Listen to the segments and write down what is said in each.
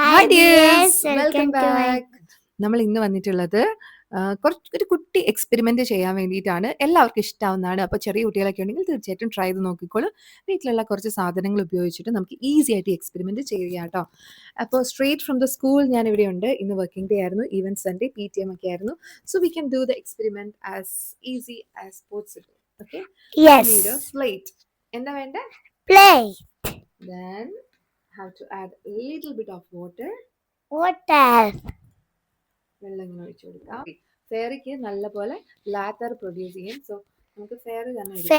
Hi dears welcome back നമ്മൾ ഇന്ന് വന്നിട്ടുള്ളത് കുറച്ച് ഒരു കുട്ടി എക്സ്പെരിമെന്റ് ചെയ്യാൻ വേണ്ടിയിട്ടാണ്. എല്ലാവർക്കും ഇഷ്ടാവുന്നതാണ്. അപ്പോൾ ചെറിയ കുട്ടികളൊക്കെ ഉണ്ടെങ്കിൽ തീർച്ചയായിട്ടും ട്രൈ ചെയ്ത് നോക്കിക്കോളൂ. വീട്ടിലുള്ള കുറച്ച് സാധനങ്ങൾ ഉപയോഗിച്ചിട്ട് നമുക്ക് ഈസി ആയിട്ട് എക്സ്പെരിമെന്റ് ചെയ്യുക കേട്ടോ അപ്പോൾ സ്ട്രേറ്റ് ഫ്രം ദ സ്കൂൾ ഞാൻ ഇവിടെ ഉണ്ട്. ഇന്ന് വർക്കിംഗ് ഡേ ആയിരുന്നു. Even Sunday P T M ഒക്കെ ആയിരുന്നു. So we can do the experiment as easy as possible okay slate എന്താ വേണ്ട? Play then have to add a little bit of water. Water. വെള്ളം ഇങ്ങനെ ഒഴിച്ചു കൊടുക്കാം. ഫെയറിക്ക് നല്ലപോലെ ലാത്തർ പ്രൊഡ്യൂസ് ചെയ്യും. സോ നമുക്ക് ഫെയറി തന്നെ എടുക്കാം.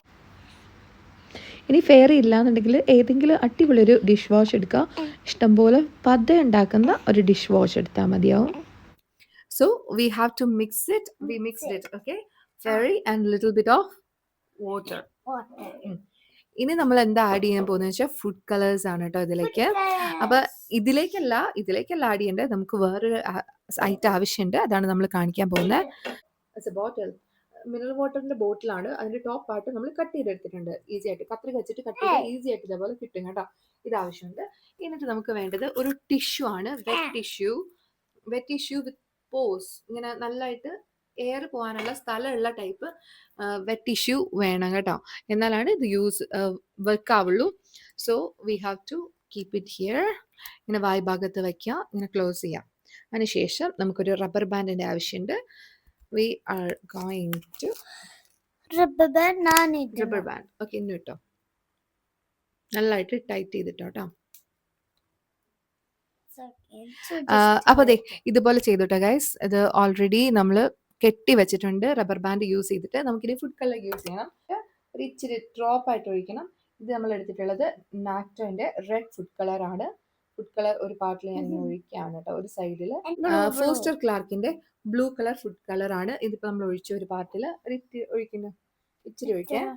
ഇനി ഫെയറി ഇല്ലാന്നുണ്ടെങ്കിൽ ഏതെങ്കിലും അടിപൊളി ഒരു ഡിഷ് വാഷ് എടുക്കുക ഇഷ്ടംപോലെ പത ഉണ്ടാക്കുന്ന ഒരു ഡിഷ് വാഷ് എടുത്താൽ മതിയാവും. So we have to mix it we mix it okay Fairy and little bit of water ഇനി നമ്മൾ എന്താ ആഡ് ചെയ്യാൻ പോകുന്നത് വെച്ചാൽ ഫുഡ് കളേഴ്സ് ആണ് കേട്ടോ ഇതിലേക്ക്. അപ്പൊ ഇതിലേക്കല്ല ഇതിലേക്കല്ല ആഡ് ചെയ്യേണ്ടത് നമുക്ക് വേറൊരു ഐറ്റം ആവശ്യമുണ്ട് അതാണ് നമ്മൾ കാണിക്കാൻ പോകുന്നത് ബോട്ടിൽ മിനറൽ വാട്ടറിന്റെ ബോട്ടിലാണ് അതിന്റെ ടോപ്പ് പാർട്ട് നമ്മൾ കട്ട് ചെയ്തെടുത്തിട്ടുണ്ട്. ഈസി ആയിട്ട്. കത്രിക വെച്ചിട്ട് കട്ട് ചെയ്ത് ഈസി ആയിട്ട് ഇതേപോലെ കിട്ടും കേട്ടോ. ഇത് ആവശ്യമുണ്ട്. എന്നിട്ട് നമുക്ക് വേണ്ടത് ഒരു ടിഷ്യൂ ആണ്. Wet tissue wet tissue with pose ഇങ്ങനെ നല്ലതായിട്ട് എയർ പോകാനുള്ള സ്ഥലമുള്ള ടൈപ്പ് വെറ്റ് ടിഷ്യൂ വേണം കേട്ടോ. എന്നാലാണ് ഇത് യൂസ് വർക്ക് ആവുള്ളൂ so we have to keep it here ഇങ്ങനെ വായ് ഭാഗത്ത് വയ്ക്കുക ഇങ്ങനെ ക്ലോസ് ചെയ്യാം. അതിനുശേഷം നമുക്കൊരു റബ്ബർ ബാൻഡിന്റെ ആവശ്യമുണ്ട്. We are going to rubber band rubber band okay ഇന്ന് കിട്ടോ നല്ലതായിട്ട് ടൈറ്റ് ചെയ്തിട്ടോ കേട്ടോ അപ്പോൾ അതെ ഇതുപോലെ ചെയ്തോട്ടെ ഗൈസ് ഇത് ഓൾറെഡി നമ്മൾ കെട്ടി വെച്ചിട്ടുണ്ട് റബ്ബർ ബാൻഡ് യൂസ് ചെയ്തിട്ട്. നമുക്കിനി ഫുഡ് കളർ യൂസ് ചെയ്യണം. ഒരു ഇച്ചിരി ഡ്രോപ്പ് ആയിട്ട് ഒഴിക്കണം. ഇത് നമ്മൾ എടുത്തിട്ടുള്ളത് നാക്ടോന്റെ റെഡ് ഫുഡ് കളർ ആണ്. ഫുഡ് കളർ ഒരു പാർട്ടിൽ ഞാൻ ഒഴിക്കുകയാണ് കേട്ടോ ഒരു സൈഡിൽ ഫോസ്റ്റർ ക്ലാർക്കിന്റെ ബ്ലൂ കളർ ഫുഡ് കളർ ആണ്. ഇതിപ്പോ നമ്മൾ ഒഴിച്ച ഒരു പാർട്ടിൽ ഒരു ഒഴിക്കുന്നു. ഇച്ചിരി ഒഴിക്കാം.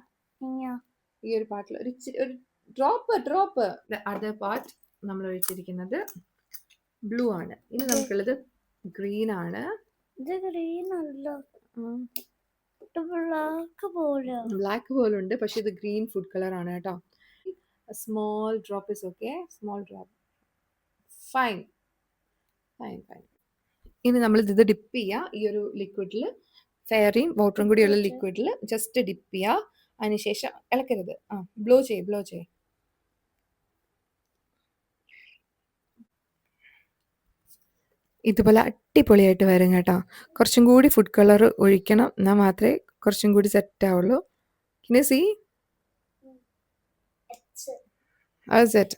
ഈ ഒരു പാർട്ടിൽ ഒരു ഇച്ചിരി ഒരു ഡ്രോപ്പ് ഡ്രോപ്പ് അതർ പാർട്ട് നമ്മൾ ഒഴിച്ചിരിക്കുന്നത് ബ്ലൂ ആണ്. ഇനി നമുക്കുള്ളത് ഗ്രീൻ ആണ്. ഇത് ഗ്രീൻ അല്ല. ബ്ലാക്ക് പോലെ ബ്ലാക്ക് പോലെ ഉണ്ട് പക്ഷെ ഇത് ഗ്രീൻ ഫുഡ് കളർ ആണ് കേട്ടോ. Small drops okay small drop fine fine fine ഇനി നമ്മൾ ഇത് ഡിപ്പ് ചെയ്യുക ഈ ഒരു ലിക്വിഡിൽ ഫെയറിയും വാട്ടറും കൂടിയുള്ള ലിക്വിഡിൽ ജസ്റ്റ് ഡിപ്പ് ചെയ്യുക അതിനുശേഷം ഇളക്കരുത്. ആ ബ്ലോ ചെയ്യ് ബ്ലോ ചെയ്യ്. ഇതുപോലെ അടിപൊളിയായിട്ട് വരും കേട്ടോ. കുറച്ചും കൂടി ഫുഡ് കളർ ഒഴിക്കണം. എന്നാൽ മാത്രമേ കുറച്ചും കൂടി സെറ്റ് ആവുള്ളൂ. പിന്നെ സി അത് set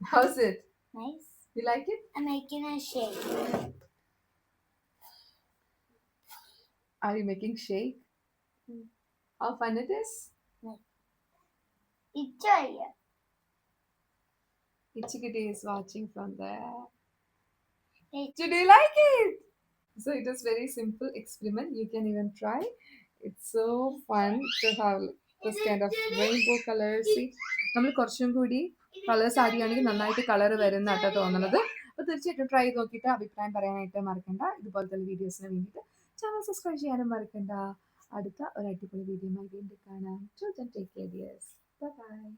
How's it? Nice. You like it? I'm making a shake. Are you making shake? Mm. How fun it is? ഇച്ചയ്യ Ichikiti is watching from there. Hey. Do you like it? So it is very simple experiment. You can even try. It's so fun to have this kind of rainbow colors. See, നമ്മൾ കുറച്ചും കൂടി colours add ചെയ്യുകയാണെങ്കിൽ നന്നായിട്ട് colour വരുന്ന കേട്ടോ തോന്നുന്നത് അപ്പോൾ തീർച്ചയായിട്ടും ട്രൈ ചെയ്ത് നോക്കിയിട്ട് അഭിപ്രായം പറയാനായിട്ട് മറക്കണ്ട ഇതുപോലത്തെ വീഡിയോസിന് വേണ്ടിയിട്ട് ചാനൽ സബ്സ്ക്രൈബ് ചെയ്യാനും മറക്കണ്ട. അടുത്ത ഒരു അടിപൊളി വീഡിയോ വീണ്ടും കാണാം. Take care bye